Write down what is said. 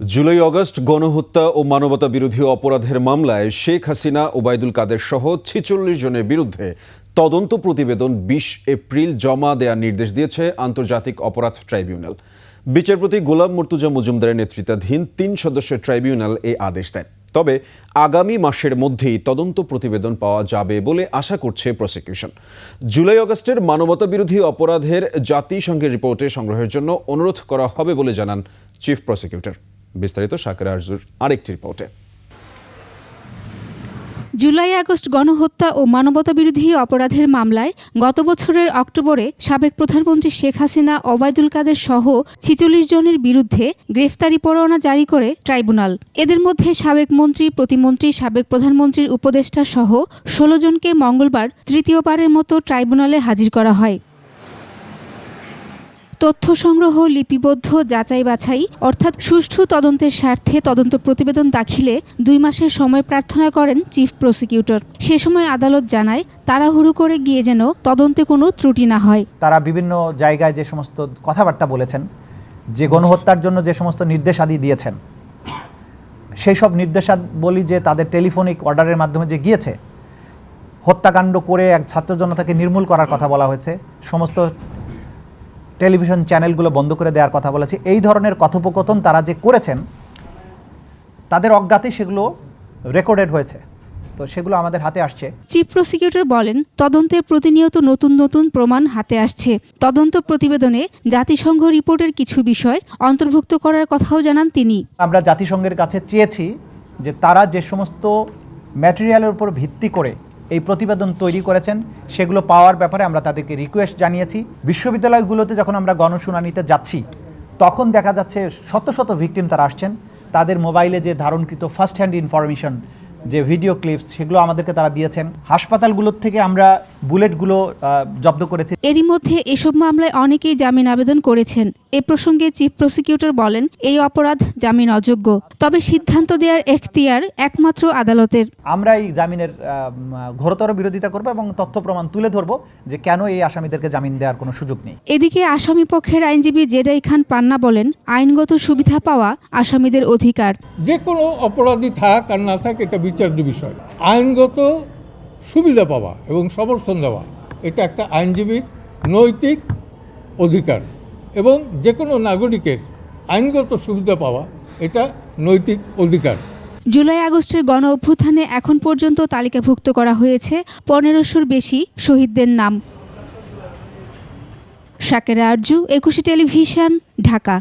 July, August গণহত্যা ও মানবতা বিরোধী অপরাধের মামলায় শেখ হাসিনা, ওবায়দুল কাদের সহ ছেচল্লিশ জনের বিরুদ্ধে তদন্ত প্রতিবেদন বিশ এপ্রিল জমা দেওয়ার নির্দেশ দিয়েছে আন্তর্জাতিক অপরাধ ট্রাইব্যুনাল। বিচারপতি গোলাম মর্তুজা মজুমদারের নেতৃত্বাধীন তিন সদস্যের ট্রাইব্যুনাল এই আদেশ দেয় তবে আগামী মাসের মধ্যেই তদন্ত প্রতিবেদন পাওয়া যাবে বলে আশা করছে প্রসিকিউশন। জুলাই আগস্টের মানবতা বিরোধী অপরাধের জাতিসংঘের রিপোর্টে সংগ্রহের জন্য অনুরোধ করা হবে বলে জানান চিফ প্রসিকিউটর। বিস্তারিত সাকের আরজুর আরেকটি রিপোর্টে। জুলাই, আগস্ট গণহত্যা ও মানবতাবিরোধী অপরাধের মামলায় গত বছরের অক্টোবরে সাবেক প্রধানমন্ত্রী শেখ হাসিনা, ওবায়দুল কাদের সহ ছিচল্লিশ জনের বিরুদ্ধে গ্রেফতারি পরোয়ানা জারি করে ট্রাইব্যুনাল। এদের মধ্যে সাবেক মন্ত্রী, প্রতিমন্ত্রী, সাবেক প্রধানমন্ত্রীর উপদেষ্টা সহ ষোলো জনকে মঙ্গলবার তৃতীয়বারের মতো ট্রাইব্যুনালে হাজির করা হয়। তথ্য সংগ্রহ লিপিবদ্ধ যাচাই বাছাই অর্থাৎ সুষ্ঠু তদন্তের স্বার্থে তদন্ত প্রতিবেদন দাখিলে দুই মাসের সময় প্রার্থনা করেন চিফ প্রসিকিউটর। সে সময় আদালত জানায়, তাড়াহুড়ো করে গিয়ে যেন তদন্তে কোনো ত্রুটি না হয়। তারা বিভিন্ন জায়গায় যে সমস্ত কথাবার্তা বলেছেন, যে গণহত্যার জন্য যে সমস্ত নির্দেশাদি দিয়েছেন, সেই সব নির্দেশাবলী যে তাদের টেলিফোনিক অর্ডারের মাধ্যমে যে গিয়েছে, হত্যাকাণ্ড করে এক ছাত্র জনতাকে নির্মূল করার কথা বলা হয়েছে, সমস্ত টেলিভিশন চ্যানেলগুলো বন্ধ করে দেওয়ার কথা বলেছে। এই ধরনের কথোপকথন তারা যে করেছেন তাদের অজ্ঞাতে সেগুলো রেকর্ডেড হয়েছে। তো সেগুলো আমাদের হাতে আসছে। চিফ প্রসিকিউটর বলেন তদন্তে প্রতিনিয়ত নতুন নতুন প্রমাণ হাতে আসছে। তদন্ত প্রতিবেদনে জাতিসংঘ রিপোর্টের কিছু বিষয় অন্তর্ভুক্ত করার কথাও জানান তিনি। আমরা জাতিসংঘের কাছে চেয়েছি যে তারা যে সমস্ত ম্যাটেরিয়ালের উপর ভিত্তি করে এই প্রতিবেদন তৈরি করেছেন, সেগুলো পাওয়ার ব্যাপারে আমরা তাদেরকে রিকোয়েস্ট জানিয়েছি। বিশ্ববিদ্যালয়গুলোতে যখন আমরা গণশুনানিতে যাচ্ছি, তখন দেখা যাচ্ছে শত শত ভিকটিম তারা আসছেন। তাদের মোবাইলে যে ধারণকৃত ফার্স্ট হ্যান্ড ইনফরমেশন যে ভিডিও ক্লিপস সেগুলো আমাদেরকে তারা দিয়েছেন। হাসপাতালগুলোর থেকে আমরা বুলেটগুলো জব্দ করেছি। এরই মধ্যে এসব মামলায় অনেকেই জামিন আবেদন করেছেন। এ প্রসঙ্গে চিফ প্রসিকিউটর বলেন এই অপরাধ জামিন অযোগ্য তবে সিদ্ধান্ত দেওয়ার এখতিয়ার একমাত্র আদালতের। আমরা এই জামিনের ঘোরতর বিরোধিতা করব এবং তথ্য প্রমাণ তুলে ধরব যে কেন এই আসামিদেরকে জামিন দেওয়ার কোনো সুযোগ নেই। এদিকে আসামি পক্ষের আইনজীবী জেডাই খান পান্না বলেন আইনগত সুবিধা পাওয়া আসামিদের অধিকার। যে কোনো অপরাধী থাক আর না থাক এটা বিচার্য বিষয়। আইনগত সুবিধা পাওয়া এবং সমর্থন দেওয়া, এটা একটা আইনজীবীর নৈতিক অধিকার এবং যে কোনো নাগরিকের আইনগত সুবিধা পাওয়া, এটা নৈতিক অধিকার। জুলাই আগস্টের গণ অভ্যুত্থানে এখন পর্যন্ত তালিকাভুক্ত করা হয়েছে পনেরোশোর বেশি শহীদদের নাম। শাকেরা আরজু, একুশে টেলিভিশন, ঢাকা।